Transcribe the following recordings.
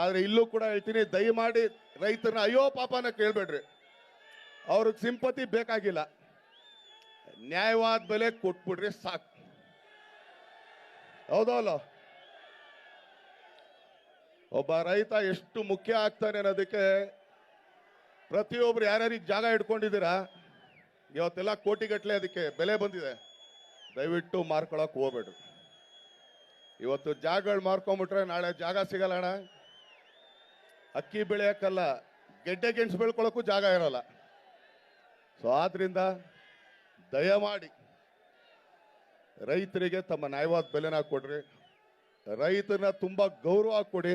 ಆದ್ರೆ ಇಲ್ಲೂ ಕೂಡ ಹೇಳ್ತೀನಿ, ದಯಮಾಡಿ ರೈತರನ್ನ, ಅಯ್ಯೋ ಪಾಪನ ಕೇಳ್ಬೇಡ್ರಿ. ಅವ್ರಿಗೆ ಸಿಂಪತಿ ಬೇಕಾಗಿಲ್ಲ. ನ್ಯಾಯವಾದ ಬೆಲೆ ಕೊಟ್ಬಿಡ್ರಿ ಸಾಕು. ಹೌದಲ್ಲ? ಒಬ್ಬ ರೈತ ಎಷ್ಟು ಮುಖ್ಯ ಆಗ್ತಾನೆ ಅನ್ನೋದಕ್ಕೆ ಪ್ರತಿಯೊಬ್ರು ಯಾರ್ಯಾರಿಗೆ ಜಾಗ ಇಟ್ಕೊಂಡಿದ್ದೀರಾ? ಇವತ್ತೆಲ್ಲ ಕೋಟಿಗಟ್ಟಲೆ ಅದಕ್ಕೆ ಬೆಲೆ ಬಂದಿದೆ. ದಯವಿಟ್ಟು ಮಾರ್ಕೊಳಕ್ ಹೋಗ್ಬೇಡ್ರಿ. ಇವತ್ತು ಜಾಗಗಳು ಮಾರ್ಕೊಂಬಿಟ್ರೆ ನಾಳೆ ಜಾಗ ಸಿಗಲ್ಲ ಅಣ್ಣ. ಅಕ್ಕಿ ಬೆಳೆಯಕ್ಕಲ್ಲ, ಗೆಡ್ಡೆ ಗೆಣಸು ಬೆಳ್ಕೊಳ್ಳೋಕ್ಕೂ ಜಾಗ ಇರಲ್ಲ. ಸೊ ಆದ್ರಿಂದ ದಯಮಾಡಿ ರೈತರಿಗೆ ತಮ್ಮ ನ್ಯಾಯವಾದ ಬೆಲೆನ ಕೊಡ್ರಿ. ರೈತನ ತುಂಬಾ ಗೌರವ ಕೊಡಿ.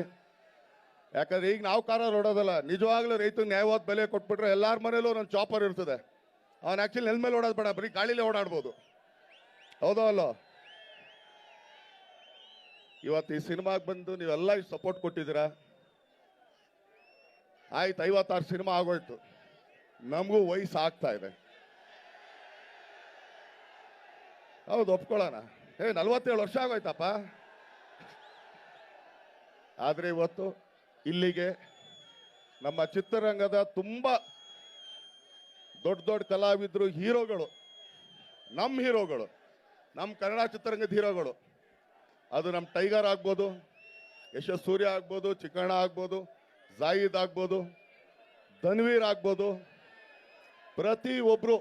ಯಾಕಂದ್ರೆ ಈಗ ನಾವು ಕಾರ ಓಡೋದಲ್ಲ ನಿಜವಾಗ್ಲೂ ರೈತನ ನ್ಯಾಯವಾದ ಬೆಲೆ ಕೊಟ್ಬಿಟ್ರೆ ಎಲ್ಲಾರ ಮನೇಲೂ ಒಂದು ಚಾಪರ್ ಇರ್ತದೆ. ಅವನು ಆಕ್ಚುಲಿ ನೆಲ ಮೇಲೆ ಓಡೋದು ಬೇಡ, ಬರೀ ಗಾಳಿಲೇ ಓಡಾಡ್ಬೋದು. ಹೌದೋ ಅಲ್ಲೋ? ಇವತ್ತು ಈ ಸಿನಿಮಾಗೆ ಬಂದು ನೀವೆಲ್ಲ ಸಪೋರ್ಟ್ ಕೊಟ್ಟಿದ್ದೀರಾ? ಆಯ್ತು, ಐವತ್ತಾರು ಸಿನಿಮಾ ಆಗೋಯ್ತು. ನಮಗೂ ವಯಸ್ಸು ಆಗ್ತಾ ಇದೆ. ಹೌದು, ಒಪ್ಕೊಳ್ಳೋಣ. ಏ, ನಲ್ವತ್ತೇಳು ವರ್ಷ ಆಗೋಯ್ತಪ್ಪ. ಆದರೆ ಇವತ್ತು ಇಲ್ಲಿಗೆ ನಮ್ಮ ಚಿತ್ರರಂಗದ ತುಂಬ ದೊಡ್ಡ ದೊಡ್ಡ ಕಲಾವಿದರು ಹೀರೋಗಳು ನಮ್ಮ ಹೀರೋಗಳು ನಮ್ಮ ಕನ್ನಡ ಚಿತ್ರರಂಗದ ಹೀರೋಗಳು. ಅದು ನಮ್ಮ ಟೈಗರ್ ಆಗ್ಬೋದು ಯಶಸ್ ಸೂರ್ಯ ಆಗ್ಬೋದು, ಚಿಕ್ಕಣ್ಣ ಆಗ್ಬೋದು ಜಾಯಿದ್ ಆಗ್ಬೋದು ಧನ್ವೀರ್ ಆಗ್ಬೋದು, ಪ್ರತಿ ಒಬ್ರು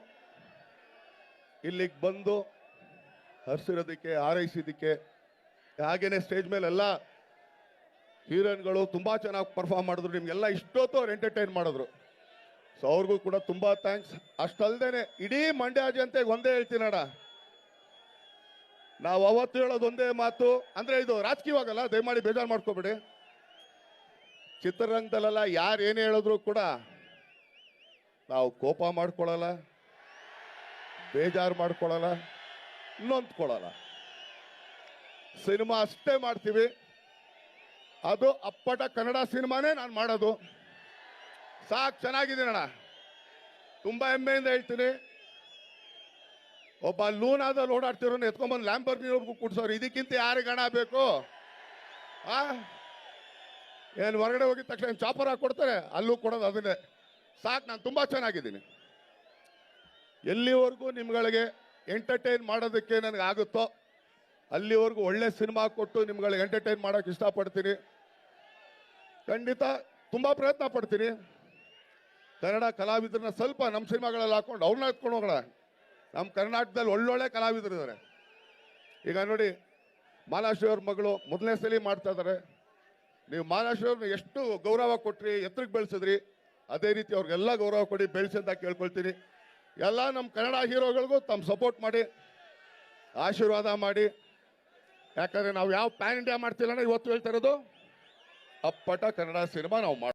ಇಲ್ಲಿಗೆ ಬಂದು ಹರಿಸಿರೋದಕ್ಕೆ, ಹಾರೈಸಿದ್ದಕ್ಕೆ, ಹಾಗೇನೆ ಸ್ಟೇಜ್ ಮೇಲೆ ಎಲ್ಲ ಹೀರೋಯಿನ್ಗಳು ತುಂಬ ಚೆನ್ನಾಗಿ ಪರ್ಫಾರ್ಮ್ ಮಾಡಿದ್ರು, ನಿಮಗೆಲ್ಲ ಇಷ್ಟೊತ್ತು ಅವ್ರು ಎಂಟರ್ಟೈನ್ ಮಾಡಿದ್ರು. ಸೊ ಅವ್ರಿಗೂ ಕೂಡ ತುಂಬ ಥ್ಯಾಂಕ್ಸ್ ಅಷ್ಟಲ್ದೇನೆ, ಇಡೀ ಮಂಡ್ಯ ಜನತೆಗೆ ಒಂದೇ ಹೇಳ್ತೀನಣ್ಣ ನಾವು ಅವತ್ತು ಹೇಳೋದು ಒಂದೇ ಮಾತು, ಅಂದ್ರೆ ಇದು ರಾಜಕೀಯವಾಗಲ್ಲ, ದಯಮಾಡಿ ಬೇಜಾರು ಮಾಡ್ಕೋಬೇಡಿ. ಚಿತ್ರರಂಗದಲ್ಲೆಲ್ಲ ಯಾರು ಏನೇ ಹೇಳಿದ್ರು ಕೂಡ ನಾವು ಕೋಪ ಮಾಡ್ಕೊಳ್ಳಲ್ಲ ಬೇಜಾರು ಮಾಡ್ಕೊಳ್ಳಲ್ಲ ನೊಂದ್ಕೊಳ್ಳಲ್ಲ ಸಿನಿಮಾ ಅಷ್ಟೇ ಮಾಡ್ತೀವಿ. ಅದು ಅಪ್ಪಟ ಕನ್ನಡ ಸಿನಿಮಾನೇ ನಾನು ಮಾಡೋದು. ಸಾಕು ಚೆನ್ನಾಗಿದ್ದೀನಣ್ಣ ತುಂಬ ಹೆಮ್ಮೆಯಿಂದ ಹೇಳ್ತೀನಿ. ಒಬ್ಬ ಲೂನಾದಲ್ಲಿ ಓಡಾಡ್ತಿರೋನು ಎತ್ಕೊಂಡ್ಬಂದು ಲ್ಯಾಂಬರ್ನಿ ಕುಡ್ಸೋರು. ಇದಕ್ಕಿಂತ ಯಾರಿಗೆ ಹಣ ಬೇಕು? ಆ? ಏನು ಹೊರಗಡೆ ಹೋಗಿದ ತಕ್ಷಣ ಚಾಪರ್ ಹಾಕಿ ಕೊಡ್ತಾರೆ, ಅಲ್ಲೂ ಕೊಡೋದು ಅದನ್ನೇ. ಸಾಕು, ನಾನು ತುಂಬ ಚೆನ್ನಾಗಿದ್ದೀನಿ. ಎಲ್ಲಿವರೆಗೂ ನಿಮ್ಗಳಿಗೆ ಎಂಟರ್ಟೈನ್ ಮಾಡೋದಕ್ಕೆ ನನಗೆ ಆಗುತ್ತೋ, ಅಲ್ಲಿವರೆಗೂ ಒಳ್ಳೆ ಸಿನಿಮಾ ಕೊಟ್ಟು ನಿಮ್ಗಳಿಗೆ ಎಂಟರ್ಟೈನ್ ಮಾಡೋಕೆ ಇಷ್ಟಪಡ್ತೀನಿ. ಖಂಡಿತ ತುಂಬ ಪ್ರಯತ್ನ ಪಡ್ತೀನಿ. ಕನ್ನಡ ಕಲಾವಿದರನ್ನ ಸ್ವಲ್ಪ ನಮ್ಮ ಸಿನಿಮಾಗಳಲ್ಲಿ ಹಾಕೊಂಡು ಅವ್ರನ್ನ ಎತ್ಕೊಂಡು ಹೋಗೋಣ. ನಮ್ಮ ಕರ್ನಾಟಕದಲ್ಲಿ ಒಳ್ಳೊಳ್ಳೆ ಕಲಾವಿದರು ಇದ್ದಾರೆ ಈಗ ನೋಡಿ, ಮಾಲಾಶ್ರೀ ಅವ್ರ ಮಗಳು ಮೊದಲನೇ ಸಲ ಮಾಡ್ತಾ ಇದ್ದಾರೆ ನೀವು ಮಾಲಾಶ್ರೀ ಎಷ್ಟು ಗೌರವ ಕೊಟ್ರಿ, ಎತ್ತರಕ್ಕೆ ಬೆಳೆಸಿದ್ರಿ, ಅದೇ ರೀತಿ ಅವ್ರಿಗೆಲ್ಲ ಗೌರವ ಕೊಡಿ, ಬೆಳೆಸಿ ಅಂತ ಕೇಳ್ಕೊಳ್ತೀನಿ. ಎಲ್ಲ ನಮ್ಮ ಕನ್ನಡ ಹೀರೋಗಳಿಗೂ ತಮ್ಮ ಸಪೋರ್ಟ್ ಮಾಡಿ, ಆಶೀರ್ವಾದ ಮಾಡಿ. ಯಾಕಂದ್ರೆ ನಾವು ಯಾವ ಪ್ಯಾನ್ ಇಂಡಿಯಾ ಮಾಡ್ತಿಲ್ಲ ಇವತ್ತು ಹೇಳ್ತಾ ಇರೋದು, ಅಪ್ಪಟ ಕನ್ನಡ ಸಿನಿಮಾ ನಾವು